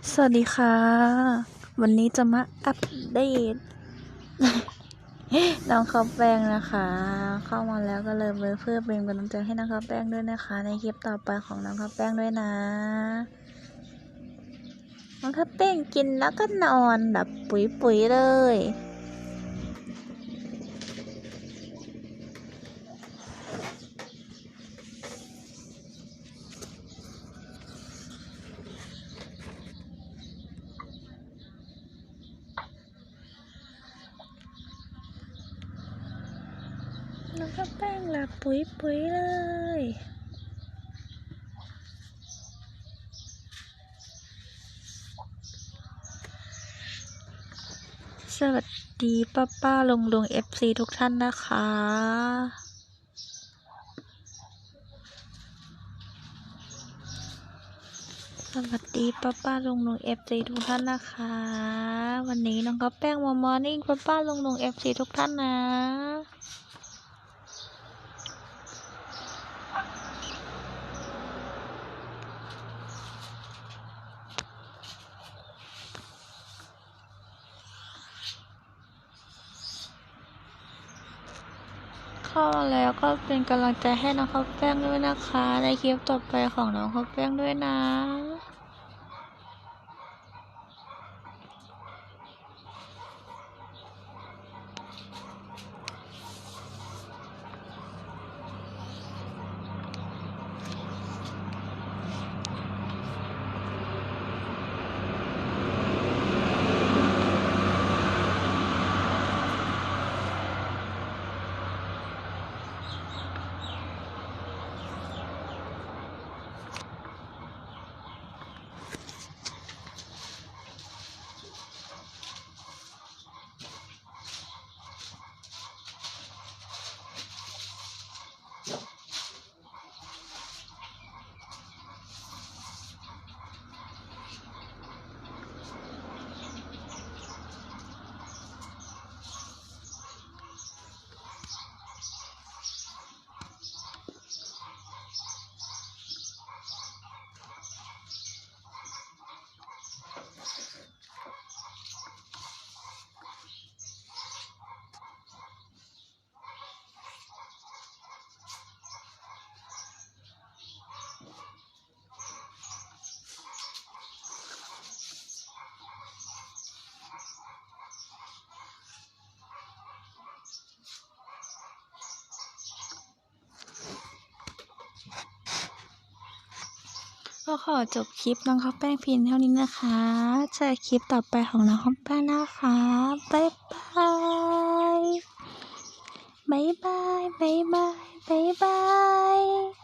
สวัสดีค่ะ วันนี้จะมาอัปเดตน้องข้าวแป้งนะคะ เข้ามาแล้วก็เลยเพื่อเป็นกำลังใจให้น้องข้าวแป้งด้วยนะคะ ในคลิปต่อไปของน้องข้าวแป้งด้วยนะ น้องข้าวแป้งกินแล้วก็นอนแบบปุ๋ยๆเลย น้องข้าวแป้งหลับปุ๋ยๆเลยสวัสดีป้าป้าลุงลุงเอฟซีทุกท่านนะคะ สวัสดีป้าป้าลุงลุงเอฟซีทุกท่านนะคะ วันนี้น้องข้าวแป้งมามอร์นิ่งป้าป้าลุงลุงเอฟซีทุกท่านนะ เข้ามาแล้วก็เป็นกำลังใจให้น้องข้าวแป้งด้วยนะคะ ในคลิปต่อไปของน้องข้าวแป้งด้วยนะ Yeah. ก็ขอจบคลิปน้องข้าวแป้งเพียงเท่านี้นะคะเจอคลิปต่อไปของน้องข้าวแป้งนะคะบ๊ายบายบ๊ายบายบ๊ายบายบ๊ายบาย